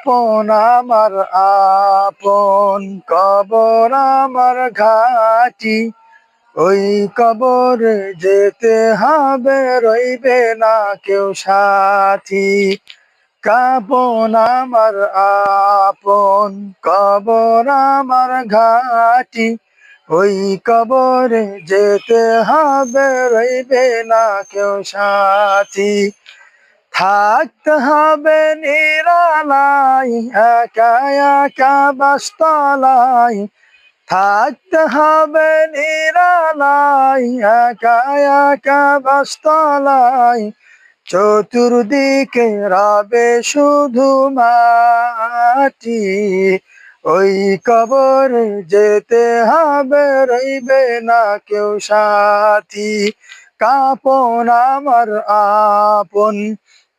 আপন আমার, আপন কবর আমার ঘাটি। ওই কবর যেতে হবে, রইবে না কেউ সাথী। কাপন আমার, আপন কবর আমার ঘাটি। ওই কবরে যেতে হবে, রইবে না কেউ সাথী। থাকতে হবে নিরালাই, একা একা বাস্তলাই থাকতে হবে নিরালাই, একা একা বাস্তলাই চতুর্দিকে রবে শুধু মাটি, ওই কবরে যেতে হবে রইবে না কেউ সাথী। কাপন আমার আপন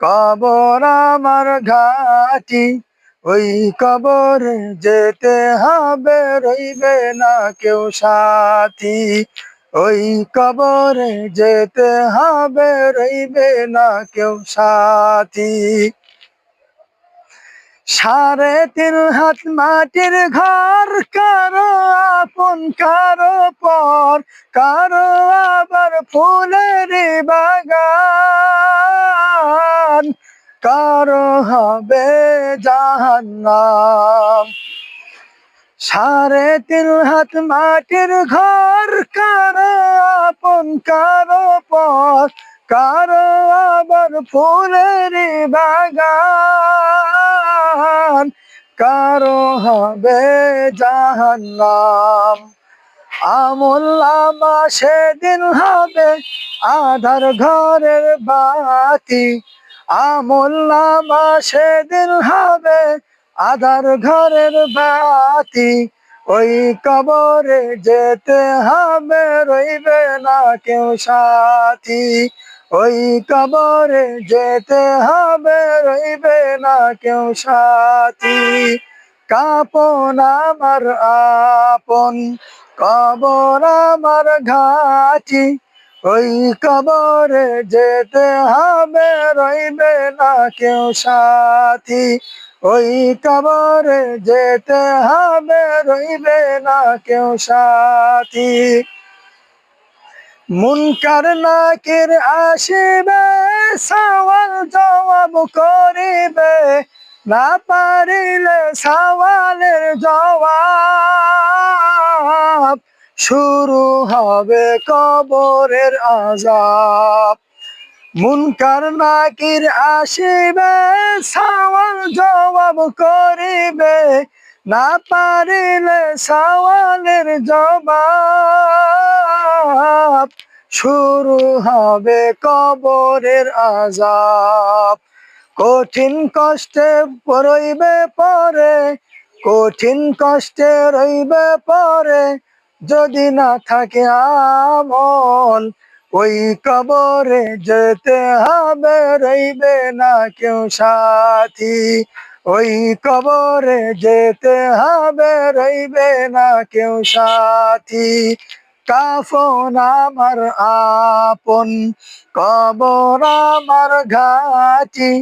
কবর আমার ঘাটি, ওই কবরে যেতে হবে, রইবে না কেউ সাথী। ওই কবরে যেতে হবে, রইবে না কেউ সাথী। সাড়ে তিন হাত মাটির ঘর, কারও আপন, কারও পর, কারও আবার ফুলের বাগান কারও হবে জাহান্নাম। সাড়ে তিন হাত মাটির ঘর, কারও আপন, কারও পর কারও আবার ফুলের বাগান। কারও হবে জাহান্নাম। আমল্লামা সেদিন হবে, আধার ঘরের বাতি। আমল্লামা সেদিন হবে আধার ঘরের বাতি। ওই কবরে যেতে হবে, রইবে না কেউ সাথী। ওই কবরে যেতে হবে, রইবে না কেউ সাথী। কাপন আমার আপন, কবর আমার ঘাটি। ওই কবরে যেতে হবে, রইবে না কেউ সাথী। ওই কবরে যেতে হবে, রইবে না কেউ সাথী। মুনকার নাকির আসিবে, সওয়াল জবাব করিবে। না পারিলে সওয়ালের জবাব শুরু হবে কবরের আজাব মুনকার নাকির আসিবে, সওয়াল জবাব করিবে। না পারিলে সওয়ালের জবাব। শুরু হবে কবরের আজাব কঠিন কষ্টে রইবে পরে, কঠিন কষ্টে রইবে পরে যদি না থাকে আমল, ওই কবরে যেতে হবে, রইবে না কেউ সাথী। ওই কবরে যেতে হবে, রইবে না কেউ সাথী। কাফন আমার আপন, কবর আমার ঘাটি।